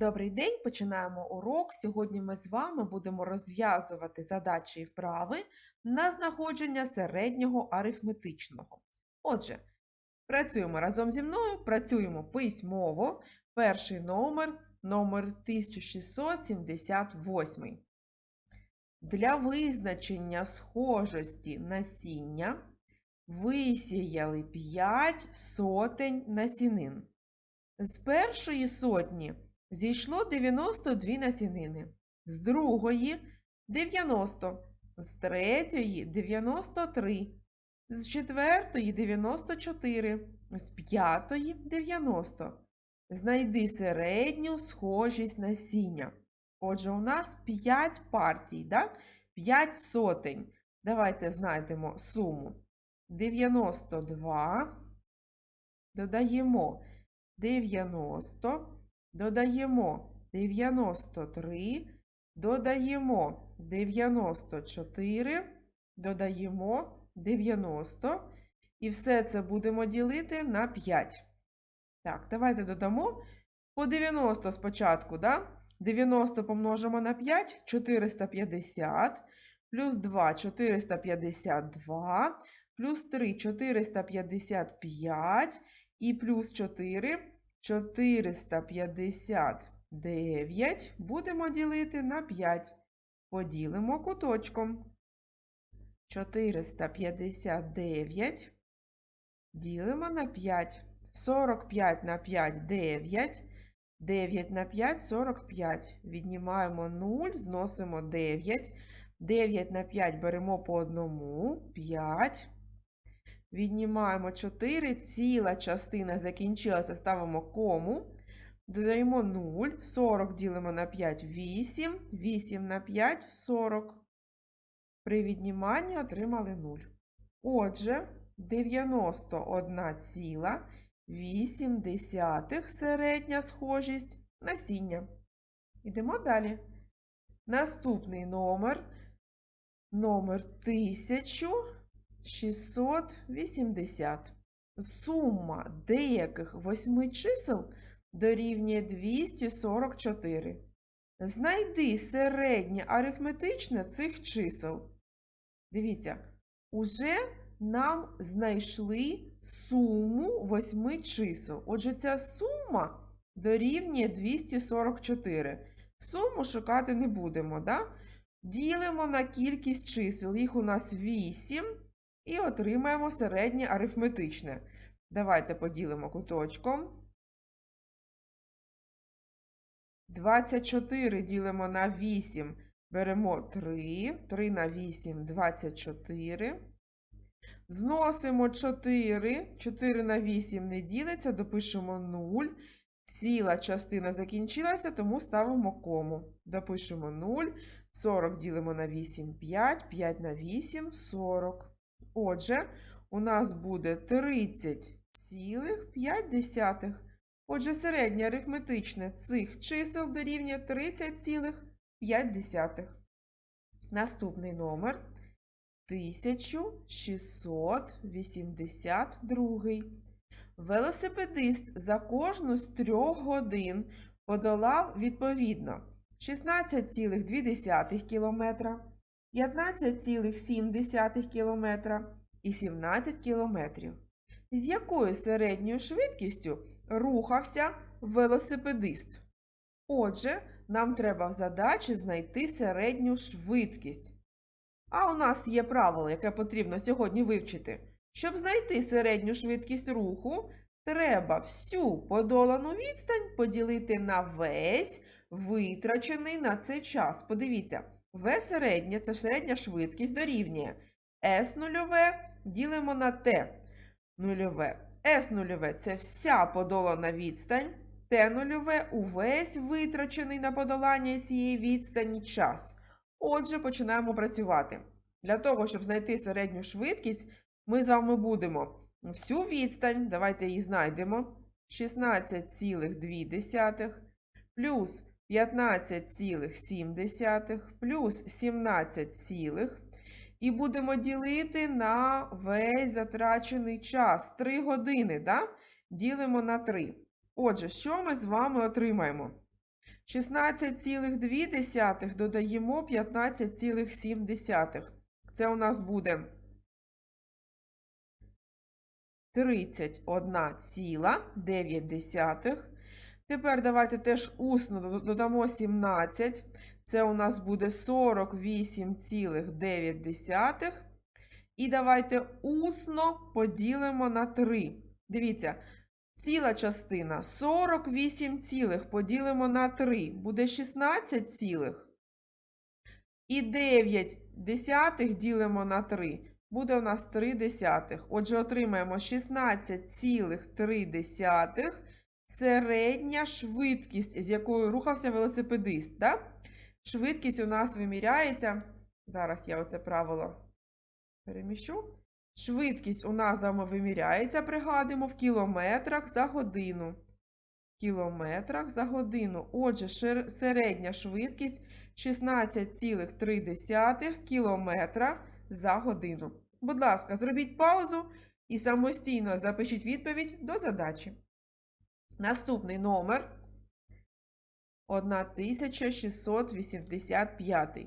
Добрий день, починаємо урок. Сьогодні ми з вами будемо розв'язувати задачі і вправи на знаходження середнього арифметичного. Отже, працюємо разом зі мною, працюємо письмово. Перший номер номер 1678. Для визначення схожості насіння висіяли 5 сотень насінин. З першої сотні зійшло 92 насінини, з другої 90, з третьої 93, з четвертої 94, з п'ятої 90. Знайди середню схожість насіння. Отже, у нас 5 партій, да? 5 сотень. Давайте знайдемо суму. 92. Додаємо 90. Додаємо 93, додаємо 94, додаємо 90. І все це будемо ділити на 5. Так, давайте додамо по 90 спочатку, да? 90 помножимо на 5 450, плюс 2 452, плюс 3 455 і плюс 4 459 будемо ділити на 5. Поділимо куточком. 459 ділимо на 5. 45 на 5 9. 9 на 5 45. Віднімаємо 0, зносимо 9. 9 на 5 беремо по одному. 5. Віднімаємо 4, ціла частина закінчилася, ставимо кому. Додаємо 0, 40 ділимо на 5, 8, 8 на 5, 40. При відніманні отримали 0. Отже, 91,8 середня схожість насіння. Ідемо далі. Наступний номер, номер 1000. 680. Сума деяких восьми чисел дорівнює 244. Знайди середнє арифметичне цих чисел. Дивіться, уже нам знайшли суму восьми чисел. Отже, ця сума дорівнює 244. Суму шукати не будемо, да? Ділимо на кількість чисел. Їх у нас 8. І отримаємо середнє арифметичне. Давайте поділимо куточком. 24 ділимо на 8, беремо 3. 3 на 8 24. Зносимо 4. 4 на 8 не ділиться, допишемо 0. Ціла частина закінчилася, тому ставимо кому. Допишемо 0. 40 ділимо на 8 5. 5 на 8 40. Отже, у нас буде 30,5. Отже, середнє арифметичне цих чисел дорівнює 30,5. Наступний номер 1682. Велосипедист за кожну з трьох годин подолав відповідно 16,2 км, 15,7 км і 17 км. З якою середньою швидкістю рухався велосипедист? Отже, нам треба в задачі знайти середню швидкість. А у нас є правило, яке потрібно сьогодні вивчити. Щоб знайти середню швидкість руху, треба всю подолану відстань поділити на весь витрачений на цей час. Подивіться. В середня це середня швидкість дорівнює S нульове ділимо на T нульове. S нульове це вся подолана відстань, T нульове увесь витрачений на подолання цієї відстані час. Отже, починаємо працювати. Для того, щоб знайти середню швидкість, ми з вами будемо всю відстань, давайте її знайдемо, 16,2 плюс 15,7 плюс 17, цілих. і будемо ділити на весь затрачений час 3 години. Да? Ділимо на 3. Отже, що ми з вами отримаємо? 16,2 додаємо 15,7. Це у нас буде 31,9. Тепер давайте теж усно додамо 17. Це у нас буде 48,9. І давайте усно поділимо на 3. Дивіться, ціла частина 48 цілих поділимо на 3. Буде 16 цілих. І 9 десятих ділимо на 3. Буде у нас 3 десятих. Отже, отримаємо 16,3 середня швидкість, з якою рухався велосипедист. Да? Швидкість у нас виміряється. Зараз я оце правило переміщу. Швидкість у нас виміряється, пригадуємо, в кілометрах за годину. Кілометрах за годину. Отже, середня швидкість 16,3 кілометра за годину. Будь ласка, зробіть паузу і самостійно запишіть відповідь до задачі. Наступний номер 1685.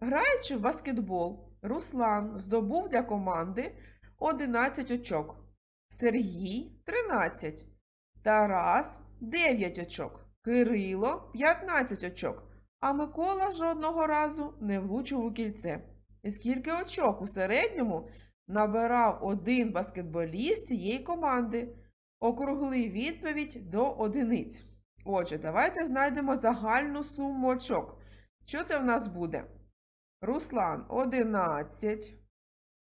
Граючи в баскетбол, Руслан здобув для команди 11 очок, Сергій 13, Тарас 9 очок, Кирило 15 очок, а Микола жодного разу не влучив у кільце. І скільки очок у середньому набирав один баскетболіст цієї команди? Округли відповідь до одиниць. Отже, давайте знайдемо загальну суму очок. Що це в нас буде? Руслан 11,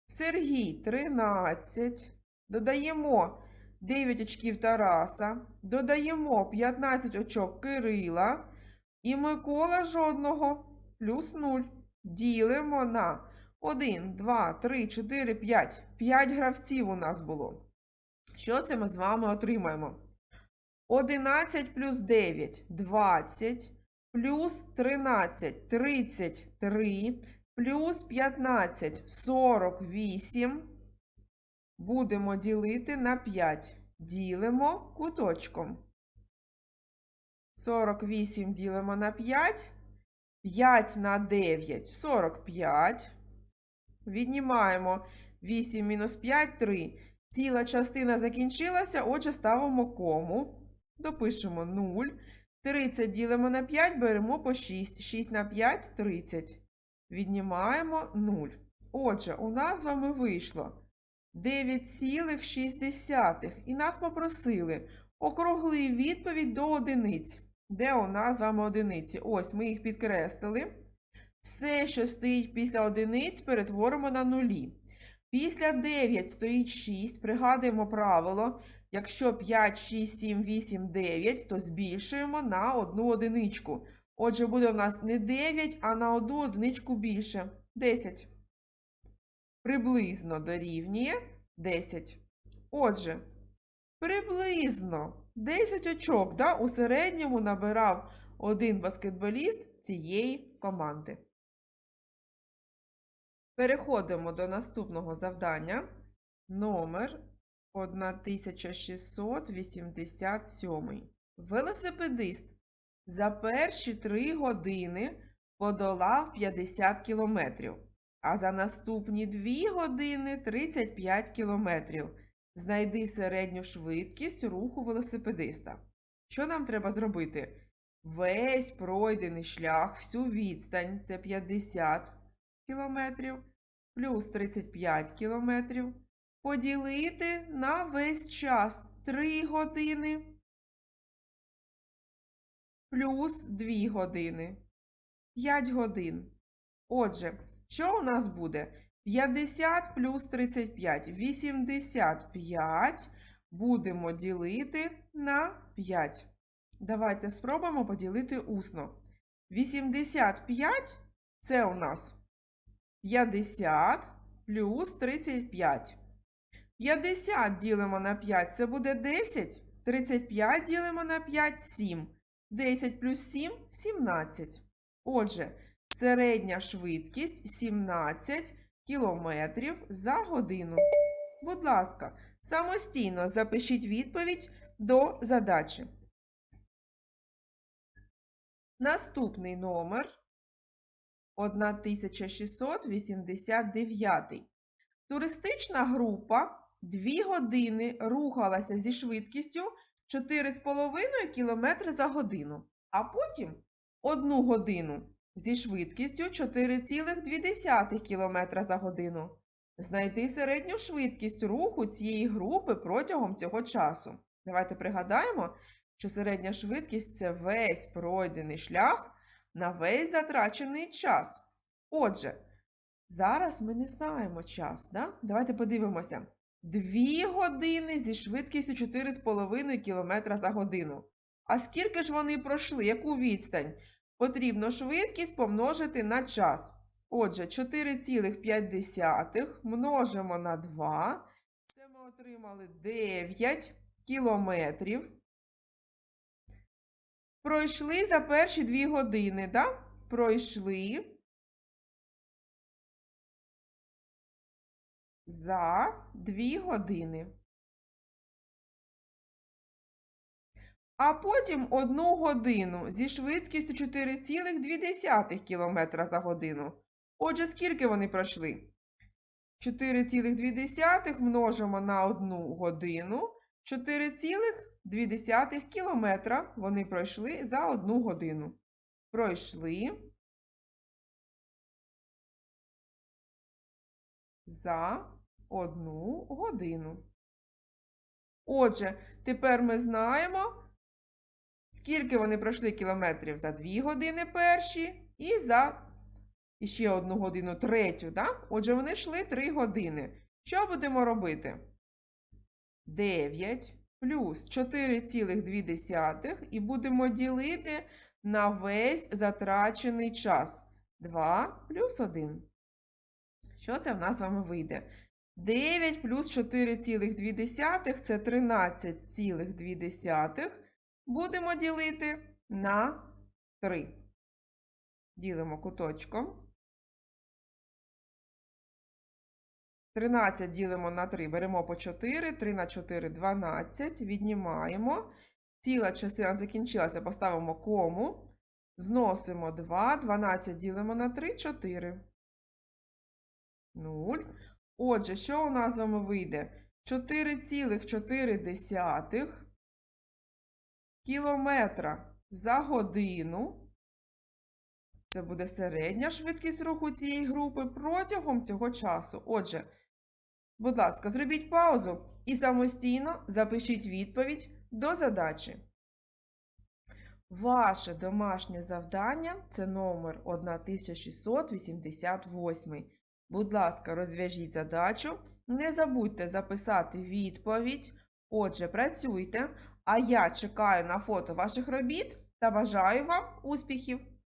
Сергій 13, додаємо 9 очків Тараса, додаємо 15 очок Кирила і Микола жодного плюс 0. Ділимо на 1, 2, 3, 4, 5. 5 гравців у нас було. Що це ми з вами отримаємо? 11 плюс 9 – 20, плюс 13 – 33, плюс 15 – 48. Будемо ділити на 5. Ділимо куточком. 48 ділимо на 5. 5 на 9 – 45. Віднімаємо 8 мінус 5 – 3. Ціла частина закінчилася, отже, ставимо кому. Допишемо 0. 30 ділимо на 5, беремо по 6. 6 на 5 – 30. Віднімаємо 0. Отже, у нас з вами вийшло 9,6. І нас попросили округли відповідь до одиниць. Де у нас з вами одиниці? Ось, ми їх підкреслили. Все, що стоїть після одиниць, перетворимо на нулі. Після 9 стоїть 6. Пригадуємо правило. Якщо 5, 6, 7, 8, 9, то збільшуємо на одну одиничку. Отже, буде у нас не 9, а на одну одиничку більше. 10. Приблизно дорівнює 10. Отже, приблизно 10 очок да, у середньому набирав один баскетболіст цієї команди. Переходимо до наступного завдання. Номер 1687. Велосипедист за перші 3 години подолав 50 кілометрів, а за наступні 2 години 35 кілометрів. Знайди середню швидкість руху велосипедиста. Що нам треба зробити? Весь пройдений шлях, всю відстань це 50 кілометрів, плюс 35 кілометрів. Поділити на весь час 3 години плюс 2 години. 5 годин. Отже, що у нас буде? 50 плюс 35. 85 будемо ділити на 5. Давайте спробуємо поділити усно. 85 це у нас 50 плюс 35. 50 ділимо на 5 це буде 10. 35 ділимо на 5 7. 10 плюс 7 17. Отже, середня швидкість 17 кілометрів за годину. Будь ласка, самостійно запишіть відповідь до задачі. Наступний номер 1689. Туристична група 2 години рухалася зі швидкістю 4,5 км за годину, а потім 1 годину зі швидкістю 4,2 км за годину. Знайти середню швидкість руху цієї групи протягом цього часу. Давайте пригадаємо, що середня швидкість це весь пройдений шлях на весь затрачений час. Отже, зараз ми не знаємо час. Да? Давайте подивимося. 2 години зі швидкістю 4,5 км за годину. А скільки ж вони пройшли? Яку відстань? Потрібно швидкість помножити на час. Отже, 4,5 множимо на 2. Це ми отримали 9 кілометрів. Пройшли за перші 2 години, да? Пройшли за 2 години. А потім 1 годину зі швидкістю 4,2 км за годину. Отже, скільки вони пройшли? 4,2 множимо на 1 годину. 4,2 кілометра вони пройшли за 1 годину. Пройшли за 1 годину. Отже, тепер ми знаємо, скільки вони пройшли кілометрів за 2 години перші і за ще одну годину третю, так? Отже, вони йшли 3 години. Що будемо робити? 9 плюс 4,2 і будемо ділити на весь затрачений час. 2 плюс 1. Що це в нас з вами вийде? 9 плюс 4,2 це 13,2. Будемо ділити на 3. Ділимо куточком. 13 ділимо на 3, беремо по 4, 3 на 4 – 12, віднімаємо. Ціла частина закінчилася, поставимо кому. Зносимо 2, 12 ділимо на 3, 4. 0. Отже, що у нас з вами вийде? 4,4 кілометра за годину. Це буде середня швидкість руху цієї групи протягом цього часу. Отже, будь ласка, зробіть паузу і самостійно запишіть відповідь до задачі. Ваше домашнє завдання це номер 1688. Будь ласка, розв'яжіть задачу. Не забудьте записати відповідь. Отже, працюйте. А я чекаю на фото ваших робіт та бажаю вам успіхів!